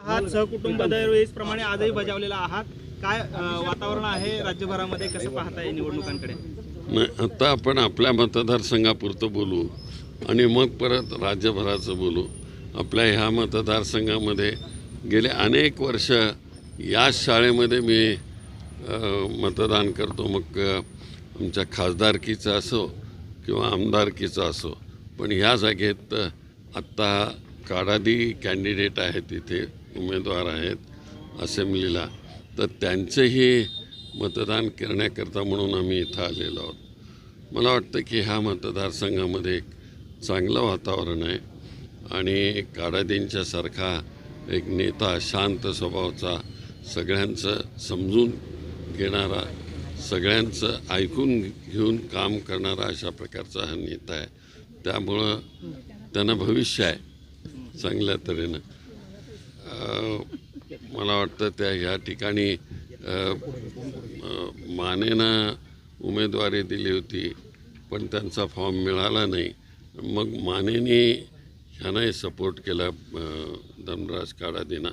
आहात सहकुटुंब दरवेळेसप्रमाणे आजही बजावलेला आहात. काय वातावरण आहे राज्यभरामध्ये? कसं पाहताय निवडणुकांकडे? नाही आता आपण आपल्या मतदारसंघापुरतं बोलू आणि मग परत राज्यभराचं बोलू. आपल्या ह्या मतदारसंघामध्ये गेले अनेक वर्ष याच शाळेमध्ये मी मतदान करतो. मग आमच्या खासदारकीचं असो किंवा आमदारकीचं असो. पण ह्या जागेत आत्ता काडादी कॅन्डिडेट आहेत तिथे उमेदवार आहेत असेंब्लीला तर त्यांचंही मतदान करण्याकरता म्हणून आम्ही इथं आलेलो आहोत. मला वाटतं की ह्या मतदारसंघामध्ये एक चांगलं वातावरण आहे आणि काडादींच्यासारखा एक नेता शांत स्वभावाचा सगळ्यांचं समजून घेणारा सगळ्यांचं ऐकून घेऊन काम करणारा अशा प्रकारचा हा नेता आहे. त्यामुळं त्यांना भविष्य आहे चांगल्या तऱ्हेनं. मला वाटतं त्या ह्या ठिकाणी मानेना मानेनं उमेदवारी दिली होती पण त्यांचा फॉर्म मिळाला नाही. मग मानेने ह्यांनाही सपोर्ट केला धनराज काडादीना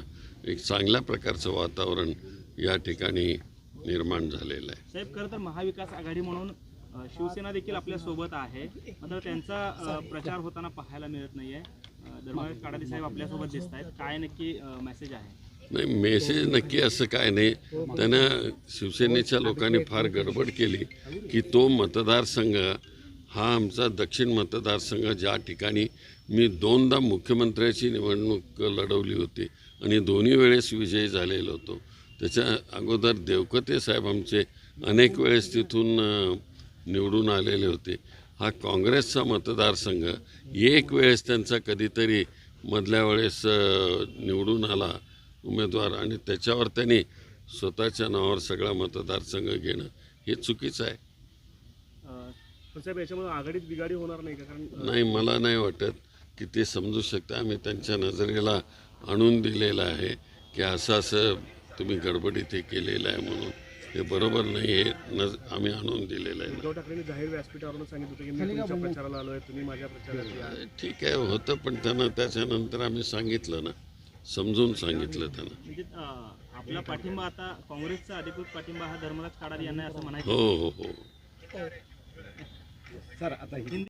एक चांगल्या प्रकारचं वातावरण या ठिकाणी निर्माण झालेलं आहे. साहेब खरं तर महाविकास आघाडी म्हणून शिवसेना देखील आपल्यासोबत आहे. मात्र त्यांचा प्रचार होताना पाहायला मिळत नाहीये. अ, काडादी साहेब आपल्यासोबत दिसत आहेत काय नक्की मेसेज आहे? नाही मेसेज नक्की असं काय नाही. त्यानं शिवसेनेच्या लोकांनी फार गडबड केली की तो मतदारसंघ हा आमचा दक्षिण मतदारसंघ ज्या ठिकाणी मी दोनदा मुख्यमंत्र्याची निवडणूक लढवली होती आणि दोन्ही वेळेस विजयी झालेलो होतो. त्याच्या अगोदर देवकते साहेब आमचे अनेक वेळेस तिथून निवडून आलेले होते. हा काँग्रेसचा मतदारसंघ एक वेळेस त्यांचा कधीतरी मधल्या वेळेस निवडून आला उमेदवार आणि त्याच्यावर त्यांनी स्वतःच्या नावावर सगळा मतदारसंघ घेणं हे चुकीचं आहे. साहेब आघाडीत बिघाडी होणार नाही का? कारण नाही मला नाही वाटत की ते समजू शकता. आम्ही त्यांच्या नजरेला आणून दिलेलं आहे की असं असं तुम्ही गडबडीत हे केलेलं आहे म्हणून. हे बरोबर नाही हे नज आम्ही आणून दिलेलं आहे उद्धव ठाकरेंनी जाहीर व्यासपीठावरून सांगितलं होतं की मी तुमच्या प्रचाराला आलोय तुम्ही माझ्या प्रचारात या. ठीक आहे होतं पण त्यांना त्याच्यानंतर आम्ही सांगितलं ना समजून सांगितलं त्यांना. म्हणजे अ, आपला पाठिंबा आता काँग्रेसचा अधिकृत पाठिंबा हा धर्मराज काडादी यांना आहे असं म्हणायचं. हो हो हो. सर आता